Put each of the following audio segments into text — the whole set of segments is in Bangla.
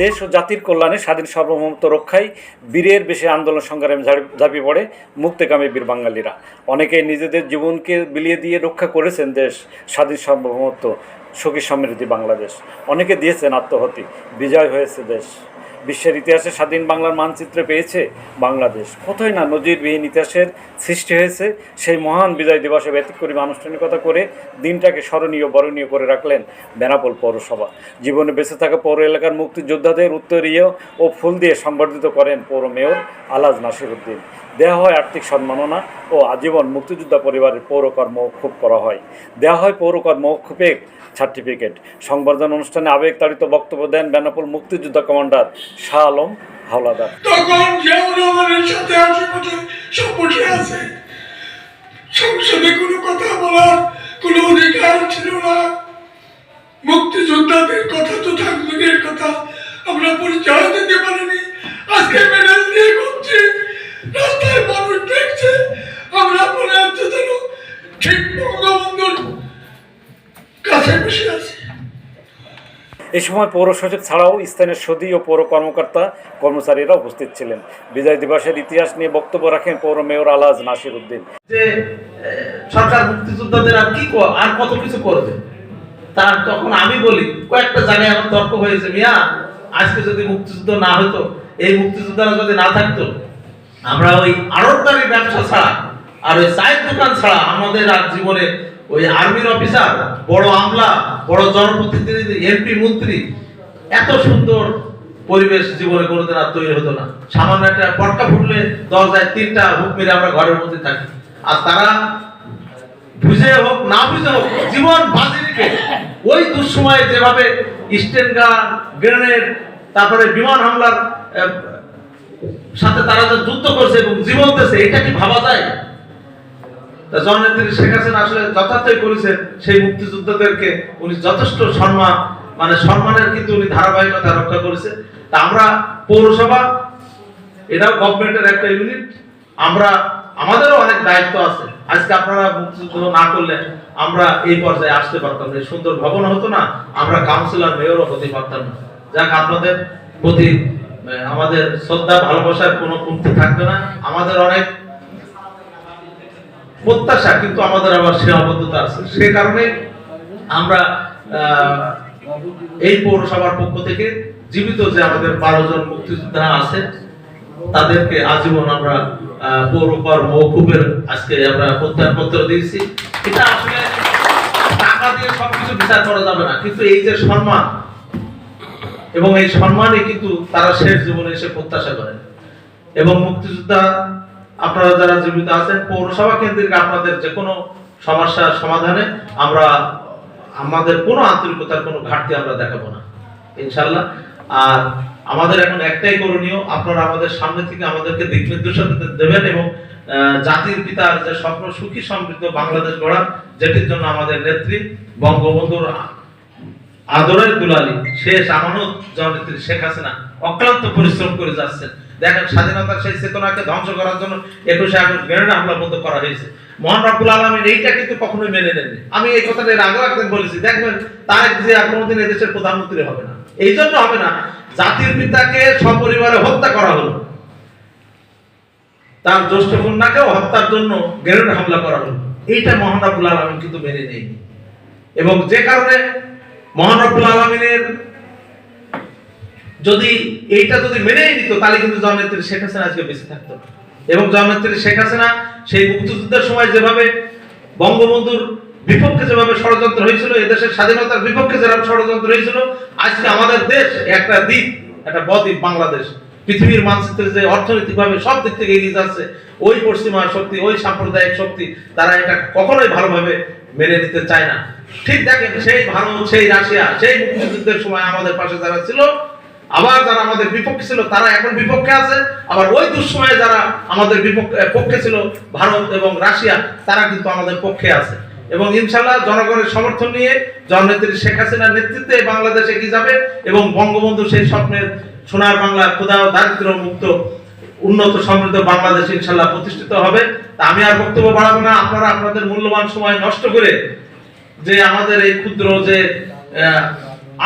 দেশ ও জাতির কল্যাণে স্বাধীন সার্বভৌমত্ব রক্ষায় বীরের বেশি আন্দোলন সংগ্রামে ঝাঁপিয়ে পড়ে মুক্তিকামী বীর বাঙালিরা। অনেকে নিজেদের জীবনকে বিলিয়ে দিয়ে রক্ষা করেছেন দেশ, স্বাধীন সার্বভৌমত্ব, সুখী সমৃদ্ধি বাংলাদেশ। অনেকে দিয়েছেন আত্মহতি বিজয় হয়েছে দেশ। বিশ্বের ইতিহাসে স্বাধীন বাংলার মানচিত্রে পেয়েছে বাংলাদেশ। কোথায় না নজিরবিহীন ইতিহাসের সৃষ্টি হয়েছে, সেই মহান বিজয় দিবসে ব্যতিক্রমী আনুষ্ঠানিকতা করে দিনটাকে স্মরণীয়, বরণীয় করে রাখলেন বেনাপোল পৌরসভা। জীবনে বেঁচে থাকা পৌর এলাকার মুক্তিযোদ্ধাদের উত্তরীয় ও ফুল দিয়ে সংবর্ধিত করেন পৌর মেয়র আলাজ নাসির উদ্দিন দেওয়া হয় আর্থিক সম্মাননা ও আজীবন মুক্তিযোদ্ধা পরিবারের পৌরকর মৌক্ষুব করা হয়। দেওয়া হয় পৌরকর মৌক্ষুপে সার্টিফিকেট। সংবর্ধনা অনুষ্ঠানে আবেগতাড়িত বক্তব্য দেন বেনাপোল মুক্তিযোদ্ধা কমান্ডার শাহ আলম হাওলাদার। আমরা পরিচয় দিতে পারিনি। আজকে দিয়ে করছি মানুষ আমরা মনে হচ্ছে যেন ঠিক বঙ্গবন্ধুর কাছে বসে আছি। এ সময় পৌর সচিব ছাড়াও স্থানীয় সদী ও পৌর কর্মকর্তা কর্মচারীরা উপস্থিত ছিলেন। বিজয় দিবসের ইতিহাস নিয়ে বক্তব্য রাখেন পৌর মেয়র আলাজ নাসির উদ্দিন। যে সরকার মুক্তিযোদ্ধাদের আর কি আর কত কিছু করবে? তা তখন আমি বলি কয়েকটা জায়গায় আমার তর্ক হয়েছে মিয়া আজকে যদি মুক্তিযুদ্ধ না হতো এই মুক্তিযোদ্ধারা যদি না থাকতো আমরা ওই আড়তদারি ব্যবসা ছাড়া আর ওই চায়ের দোকান ছাড়া আমাদের আর জীবনে ওই আর্মির অফিসার, বড় আমলা, বড় জনপ্রতিনিধি, এমপি, মন্ত্রী, এত সুন্দর পরিবেশ জীবনে কোনোদিন আর তৈরি হতো না। সামান্য একটা পটকা ফুটলে দরজায় তিনটা হুক মেরে আমরা ঘরের মধ্যে থাকি। আর তারা বুঝে হোক, না বুঝে হোক, জীবন বাজি রেখে ওই দুঃসময়ে যেভাবে স্টেন গান, গ্রেনেড, তারপরে বিমান হামলার সাথে তারা যে যুদ্ধ করছে এবং জীবন এটা কি ভাবা যায়? জননেত্রী শেখ হাসিনা আসলে যথার্থই করেছেন সেই উনি যথেষ্ট সম্মান মানে সম্মানের কিন্তু উনি ধারাবাহিকতা রক্ষা করেছে। তা আমরা পৌরসভা, এটাও গভর্নমেন্টের একটা ইউনিট আমরা, আমাদেরও অনেক দায়িত্ব আছে। আজকে আপনারা মুক্তিযুদ্ধ না করলে আমরা এই পর্যায়ে আসতে পারতাম না। সুন্দর ভবন হতো না, আমরা কাউন্সিলর মেয়রও হতে পারতাম না। যাক, আপনাদের প্রতি আমাদের শ্রদ্ধা ভালোবাসার কোনো কমতি থাকবে না। আমাদের অনেক প্রত্যাশা কিন্তু আমাদের আবার সীমাবদ্ধতা আছে। সে কারণে আমরা এই পৌরসভার পক্ষ থেকে জীবিত যে আমাদের বারো জন মুক্তিযোদ্ধা আছে তাদেরকে আজীবন আমরা আহ, পৌরকর মৌকুবের আজকে আমরা প্রত্যয়নপত্র দিয়েছি। এটা আসলে টাকা দিয়ে সবকিছু বিচার করা যাবে না কিন্তু এই যে সম্মান এবং এই সম্মানে কিন্তু তারা শেষ জীবনে এসে প্রত্যাশা করেন। এবং মুক্তিযোদ্ধা আপনারা যারা জীবিত আছেন, পৌরসভা কেন্দ্রিক আপনাদের যে কোনো সমস্যার সমাধানে আমরা, আমাদের কোনো আন্তরিকতার কোনো ঘাটতি আমরা দেখাবো না, ইনশাল্লাহ। আর আমাদের এখন একটাই করণীয়, আপনারা আমাদের সামনে থেকে আমাদেরকে দিক নির্দেশনা দেবেন এবং জাতির পিতার যে স্বপ্ন, সুখী সমৃদ্ধ বাংলাদেশ গড়া, যেটির জন্য আমাদের নেত্রী বঙ্গবন্ধুর আদরের দুলালি শেষ আমানত জননেত্রী শেখ হাসিনা অক্লান্ত পরিশ্রম করে যাচ্ছেন। দেখেন স্বাধীনতার সেই চেতনাকে ধ্বংস করার জন্য একুশে আগস্ট গ্রেনেড হামলা বন্ধ করা হয়েছে। মহান রাব্বুল আলমিন এইটা কিন্তু কখনোই মেনে নেননি। আমি এই কথাটা এর আগেও একদিন বলেছি, দেখবেন জিয়া কোনোদিন এদেশের প্রধানমন্ত্রী হবে না। এই জন্য হবে না, জাতির পিতাকে সপরিবারে হত্যা করা হলো। তার জ্যেষ্ঠ কন্যাকেও হত্যার জন্য গ্রেনেড হামলা করা হলো। এইটা মহান রাব্বুল আলমিন কিন্তু মেনে নেয়নি। এবং যে কারণে মহান রব্বুল আলমিনের যদি এইটা যদি মেনেই নিত, তাহলে কিন্তু জন্মেত্রী শেখ হাসিনা আজকে বেঁচে থাকতো। এবং জননেত্রী শেখ হাসিনা সেই মুক্তিযুদ্ধের সময় যেভাবে বঙ্গবন্ধুর বিপক্ষে যেভাবে ষড়যন্ত্র হয়েছিল, এদেশের স্বাধীনতার বিপক্ষে যেরকম ষড়যন্ত্র হয়েছিল, আজকে আমাদের দেশ একটা দ্বীপ, একটা বদ্বীপ বাংলাদেশ। পৃথিবীর মানচিত্রে যে অর্থনৈতিকভাবে সব দিক থেকে এগিয়ে যাচ্ছে, ওই পশ্চিমা শক্তি, ওই সাম্প্রদায়িক শক্তি, তারা এটা কখনোই ভালোভাবে মেনে নিতে চায় না। ঠিক দেখেন, সেই ভারত, সেই রাশিয়া, সেই মুক্তিযুদ্ধের সময় আমাদের পাশে যারা ছিল, আবার যারা আমাদের বিপক্ষে ছিল, তারা এখন বিপক্ষে আছে। আবার ওই দুঃসময়ে যারা আমাদের বিপক্ষে পক্ষে ছিল, ভারত এবং রাশিয়া, তারা কিন্তু আমাদের পক্ষে আছে। এবং ইনশাল্লাহ জনগণের সমর্থন নিয়ে জননেত্রী শেখ হাসিনার নেতৃত্বে বাংলাদেশ এগিয়ে যাবে এবং বঙ্গবন্ধু সেই স্বপ্নের সোনার বাংলা ক্ষুদা ও দারিদ্র মুক্ত উন্নত সমৃদ্ধ বাংলাদেশ ইনশাল্লাহ প্রতিষ্ঠিত হবে। তা আমি আর বক্তব্য বাড়াবো না। আপনারা আপনাদের মূল্যবান সময় নষ্ট করে যে আমাদের এই ক্ষুদ্র যে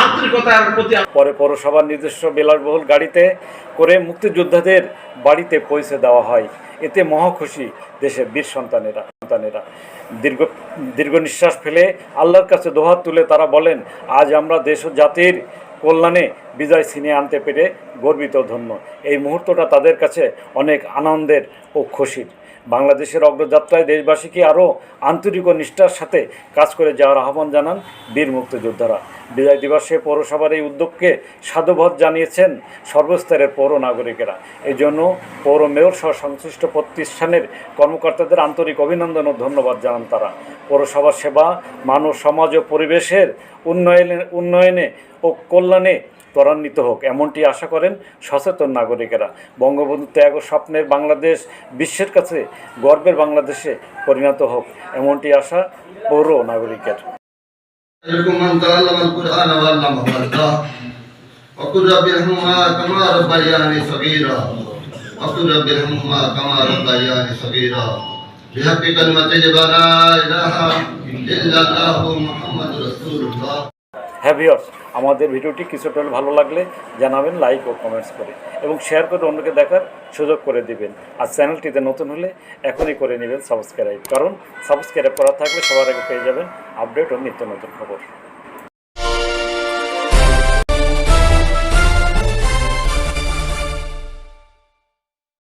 আন্তরিকতার প্রতি পরে পৌরসভার নিজস্ব বিলাসবহুল গাড়িতে করে মুক্তিযোদ্ধাদের বাড়িতে পৌঁছে দেওয়া হয়। এতে মহা খুশি দেশের বীর সন্তানেরা সন্তানেরা। দীর্ঘ দীর্ঘ নিঃশ্বাস ফেলে আল্লাহর কাছে দোহাত তুলে তারা বলেন, আজ আমরা দেশ ও জাতির কল্যাণে বিজয় ছিনিয়ে আনতে পেরে গর্বিত ধন্য। এই মুহূর্তটা তাদের কাছে অনেক আনন্দের ও খুশির। বাংলাদেশের অগ্রযাত্রায় দেশবাসীকে আরও আন্তরিক ও নিষ্ঠার সাথে কাজ করে যাওয়ার আহ্বান জানান বীর মুক্তিযোদ্ধারা। বিজয় দিবসে পৌরসভার এই উদ্যোগকে সাধুবাদ জানিয়েছেন সর্বস্তরের পৌর নাগরিকেরা। এই জন্য পৌর মেয়র সহ সংশ্লিষ্ট প্রতিষ্ঠানের কর্মকর্তাদের আন্তরিক অভিনন্দন ও ধন্যবাদ জানান তারা। পৌরসভার সেবা, মানব সমাজ ও পরিবেশের উন্নয়নে উন্নয়নে ও কল্যাণে ত্বরান্বিত হোক এমনটি আশা করেন সচেতন নাগরিকেরা বঙ্গবন্ধু ত্যাগ ও স্বপ্নের বাংলাদেশ বিশ্বের কাছে গর্বের বাংলাদেশে পরিণত হোক এমনটি আশা পৌর নাগরিকের خيركم من تعلم القرآن وعلمه وألقاه وقل رب ارحمهما كما ربياني صغيرا وقل رب ارحمهما كما ربياني صغيرا بحق كلمة لا إله إلا الله محمد رسول الله হ্যাঁ ভিওর্স আমাদের ভিডিওটি কিছুটা হলে ভালো লাগলে জানাবেন লাইক ও কমেন্টস করে। এবং শেয়ার করে অন্যকে দেখার সুযোগ করে দিবেন। আর চ্যানেলটিতে নতুন হলে এখনই করে নেবেন সাবস্ক্রাইব কারণ সাবস্ক্রাইব করা থাকলে সবার আগে পেয়ে যাবেন আপডেট ও নিত্য নতুন খবর।